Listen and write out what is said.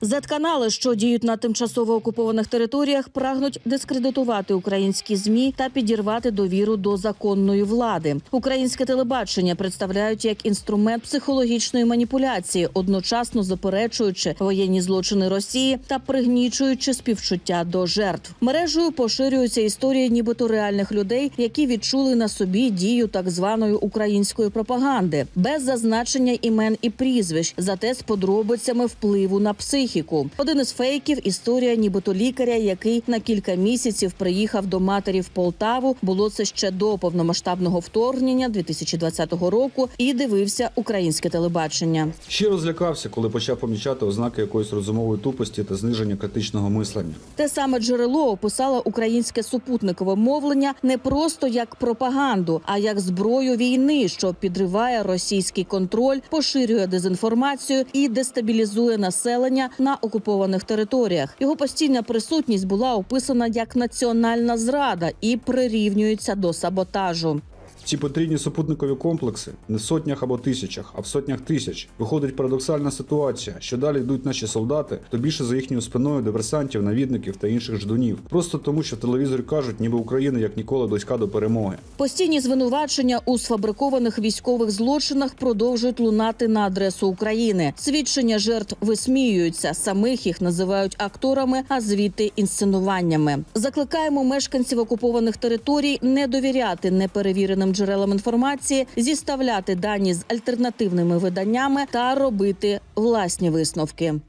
Зетканали, що діють на тимчасово окупованих територіях, прагнуть дискредитувати українські змі та підірвати довіру до законної влади. Українське телебачення представляють як інструмент психологічної маніпуляції, одночасно заперечуючи воєнні злочини Росії та пригнічуючи співчуття до жертв. Мережею поширюються історії, нібито реальних людей, які відчули на собі дію так званої української пропаганди, без зазначення імен і прізвищ, зате з подробицями впливу на психіку. Один із фейків історія, нібито лікаря, який на кілька місяців приїхав до матері в Полтаву. Було це ще до повномасштабного вторгнення 2020 року, і дивився українське телебачення. Щиро злякався, коли почав помічати ознаки якоїсь розумової тупості та зниження критичного мислення. Те саме джерело описало українське супутникове мовлення не просто як пропаганду, а як зброю війни, що підриває російський контроль, поширює дезінформацію і дестабілізує населення на окупованих територіях. Його постійна присутність була описана як національна зрада і прирівнюється до саботажу. Ці потрібні супутникові комплекси не в сотнях або тисячах, а в сотнях тисяч. Виходить парадоксальна ситуація, що далі йдуть наші солдати, то більше за їхньою спиною диверсантів, навідників та інших ждунів. Просто тому, що в телевізорі кажуть, ніби Україна як ніколи близька до перемоги. Постійні звинувачення у сфабрикованих військових злочинах продовжують лунати на адресу України. Свідчення жертв висміюються, самих їх називають акторами, а звідти інсценуваннями. Закликаємо мешканців окупованих територій не довіряти неперевіреним джерелам інформації, зіставляти дані з альтернативними виданнями та робити власні висновки.